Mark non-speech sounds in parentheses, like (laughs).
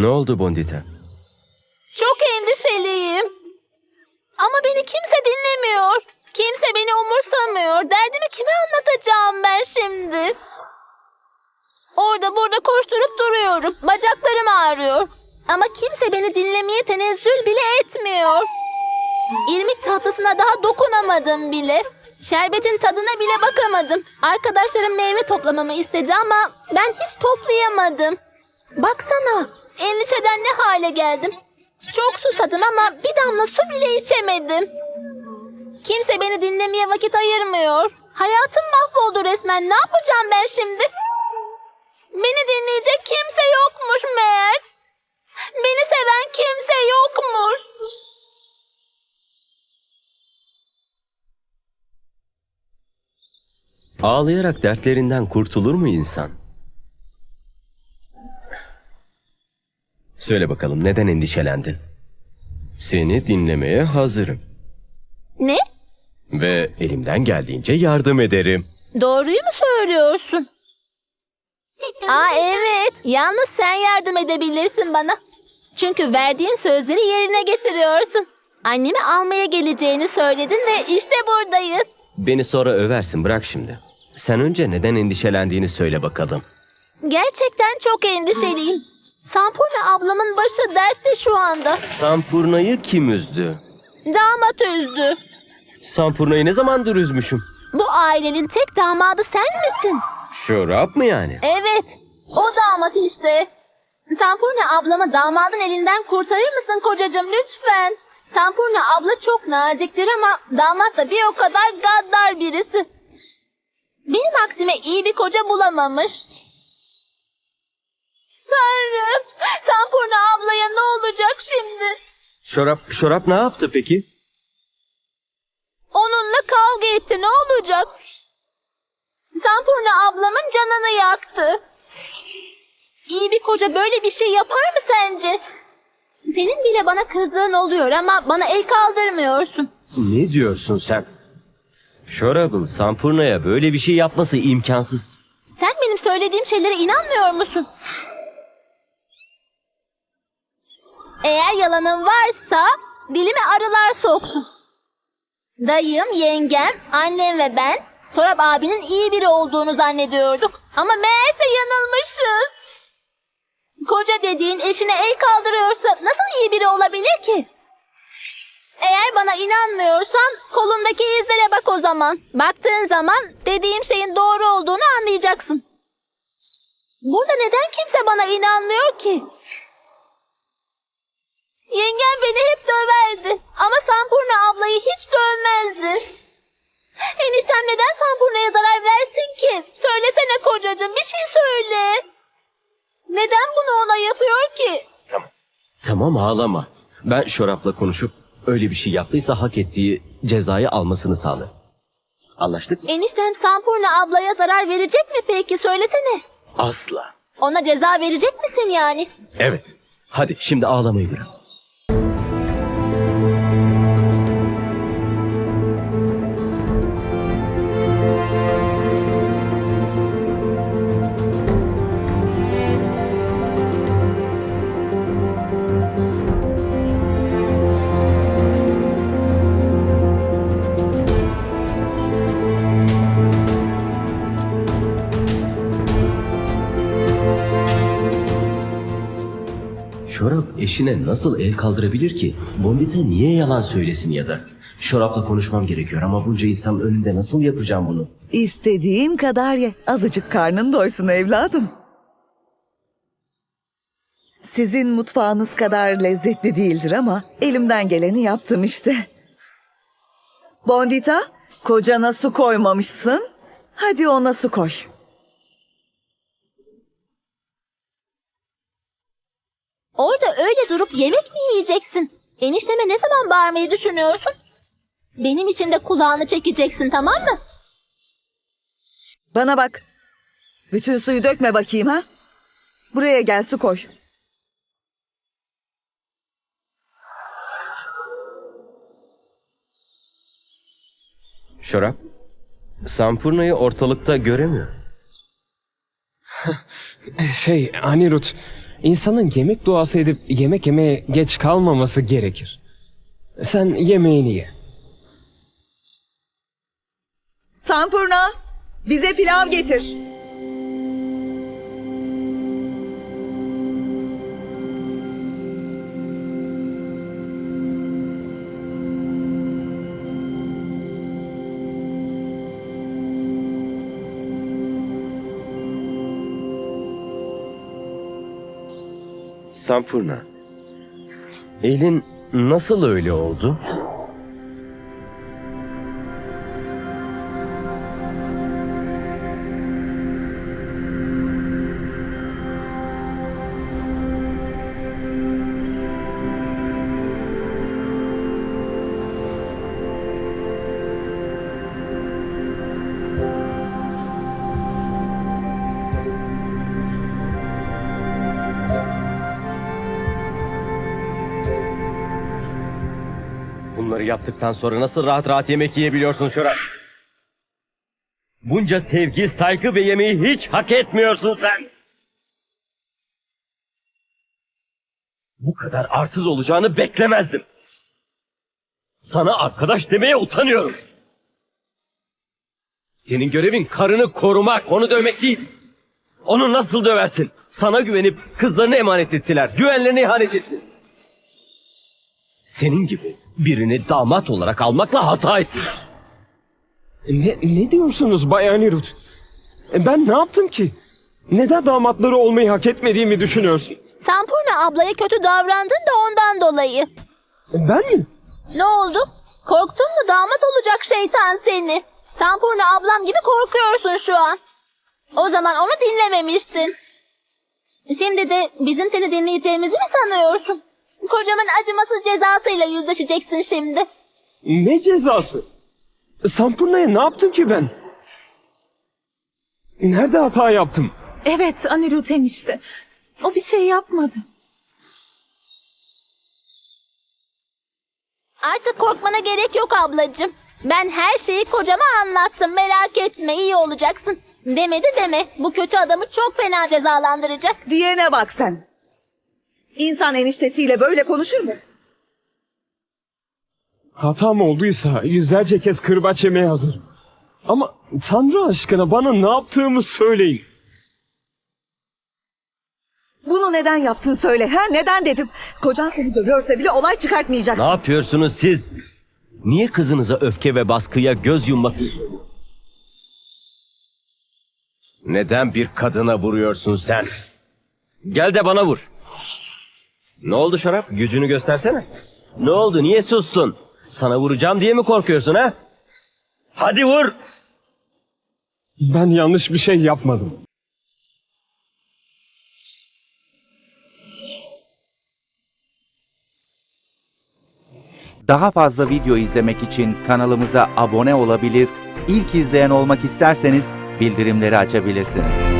Ne oldu Bondita? Çok endişeliyim. Ama beni kimse dinlemiyor. Kimse beni umursamıyor. Derdimi kime anlatacağım ben şimdi? Orada burada koşturup duruyorum. Bacaklarım ağrıyor. Ama kimse beni dinlemeye tenezzül bile etmiyor. İrmik tahtasına daha dokunamadım bile. Şerbetin tadına bile bakamadım. Arkadaşlarım meyve toplamamı istedi ama ben hiç toplayamadım. Baksana, endişeden ne hale geldim. Çok susadım ama bir damla su bile içemedim. Kimse beni dinlemeye vakit ayırmıyor. Hayatım mahvoldu resmen. Ne yapacağım ben şimdi? Beni dinleyecek kimse yokmuş meğer. Beni seven kimse yokmuş. Ağlayarak dertlerinden kurtulur mu insan? Söyle bakalım neden endişelendin? Seni dinlemeye hazırım. Ne? Ve elimden geldiğince yardım ederim. Doğruyu mu söylüyorsun? Aa evet. Yalnız sen yardım edebilirsin bana. Çünkü verdiğin sözleri yerine getiriyorsun. Annemi almaya geleceğini söyledin ve işte buradayız. Beni sonra översin bırak şimdi. Sen önce neden endişelendiğini söyle bakalım. Gerçekten çok endişeliyim. Sampurna ablamın başı dertte şu anda. Sampurna'yı kim üzdü? Damat üzdü. Sampurna'yı ne zamandır üzmüşüm? Bu ailenin tek damadı sen misin? Şarap mı yani? Evet. O damat işte. Sampurna ablamı damadın elinden kurtarır mısın kocacığım lütfen? Sampurna abla çok naziktir ama damat da bir o kadar gaddar birisi. Benim aksime iyi bir koca bulamamış. Tanrım! Sampurna ablaya ne olacak şimdi? Şarap, şarap ne yaptı peki? Onunla kavga etti ne olacak? Sampurna ablamın canını yaktı. İyi bir koca böyle bir şey yapar mı sence? Senin bile bana kızdığın oluyor ama bana el kaldırmıyorsun. Ne diyorsun sen? Şarap'ın Sampurna'ya böyle bir şey yapması imkansız. Sen benim söylediğim şeylere inanmıyor musun? Eğer yalanın varsa dilime arılar soksun. Dayım, yengem, annem ve ben Sorab abinin iyi biri olduğunu zannediyorduk. Ama meğerse yanılmışız. Koca dediğin eşine el kaldırıyorsa nasıl iyi biri olabilir ki? Eğer bana inanmıyorsan kolundaki izlere bak o zaman. Baktığın zaman dediğim şeyin doğru olduğunu anlayacaksın. Burada neden kimse bana inanmıyor ki? Yengem beni hep döverdi ama Sampurna ablayı hiç dövmezdi. Eniştem neden Sampurna'ya zarar versin ki? Söylesene kocacığım bir şey söyle. Neden bunu ona yapıyor ki? Tamam. Tamam ağlama. Ben Şorap'la konuşup öyle bir şey yaptıysa hak ettiği cezayı almasını sağlarım. Anlaştık mı? Eniştem Sampurna ablaya zarar verecek mi peki? Söylesene. Asla. Ona ceza verecek misin yani? Evet. Hadi şimdi ağlamayı bırak. Şorap eşine nasıl el kaldırabilir ki? Bondita niye yalan söylesin ya da? Şorap'la konuşmam gerekiyor ama bunca insan önünde nasıl yapacağım bunu? İstediğin kadar ye. Azıcık karnın doysun evladım. Sizin mutfağınız kadar lezzetli değildir ama elimden geleni yaptım işte. Bondita, kocana su koymamışsın. Hadi ona su koy. Orada öyle durup yemek mi yiyeceksin? Enişteme ne zaman bağırmayı düşünüyorsun? Benim için de kulağını çekeceksin tamam mı? Bana bak. Bütün suyu dökme bakayım ha. Buraya gel su koy. Şorap, Sampurna'yı ortalıkta göremiyorum. (laughs) Şey Anirut, İnsanın yemek duası edip yemek yemeye geç kalmaması gerekir. Sen yemeğini ye. Sampurna, bize pilav getir. Sampurna. Elin nasıl öyle oldu? Bunları yaptıktan sonra nasıl rahat rahat yemek yiyebiliyorsun Şurap? Bunca sevgi, saygı ve yemeği hiç hak etmiyorsun sen. Bu kadar arsız olacağını beklemezdim. Sana arkadaş demeye utanıyorum. Senin görevin karını korumak, onu dövmek değil. Onu nasıl döversin? Sana güvenip kızlarını emanet ettiler. Güvenlerine ihanet ettin. Senin gibi birini damat olarak almakla hata ettiler. Ne, ne diyorsunuz Bay Anirudh? E, Ben ne yaptım ki? Neden damatları olmayı hak etmediğimi düşünüyorsun? Sampurna ablaya kötü davrandın da ondan dolayı. Ben mi? Ne oldu? Korktun mu damat olacak şeytan seni? Sampurna ablam gibi korkuyorsun şu an. O zaman onu dinlememiştin. Şimdi de bizim seni dinleyeceğimizi mi sanıyorsun? Kocamın acımasız cezasıyla yüzleşeceksin şimdi. Ne cezası? Sampurna'ya ne yaptım ki ben? Nerede hata yaptım? Evet Anirudh enişte. O bir şey yapmadı. Artık korkmana gerek yok ablacığım. Ben her şeyi kocama anlattım merak etme iyi olacaksın. Demedi deme bu kötü adamı çok fena cezalandıracak. Diyene bak sen. İnsan eniştesiyle böyle konuşur mu? Hatam olduysa yüzlerce kez kırbaç yemeye hazırım. Ama Tanrı aşkına bana ne yaptığımı söyleyin. Bunu neden yaptın söyle. Ha neden dedim. Kocan seni dövüyorsa bile olay çıkartmayacaksın. Ne yapıyorsunuz siz? Niye kızınıza öfke ve baskıya göz yummasını? Neden bir kadına vuruyorsun sen? Gel de bana vur. Ne oldu şarap? Gücünü göstersene. Ne oldu? Niye sustun? Sana vuracağım diye mi korkuyorsun ha? Hadi vur. Ben yanlış bir şey yapmadım. Daha fazla video izlemek için kanalımıza abone olabilir, ilk izleyen olmak isterseniz bildirimleri açabilirsiniz.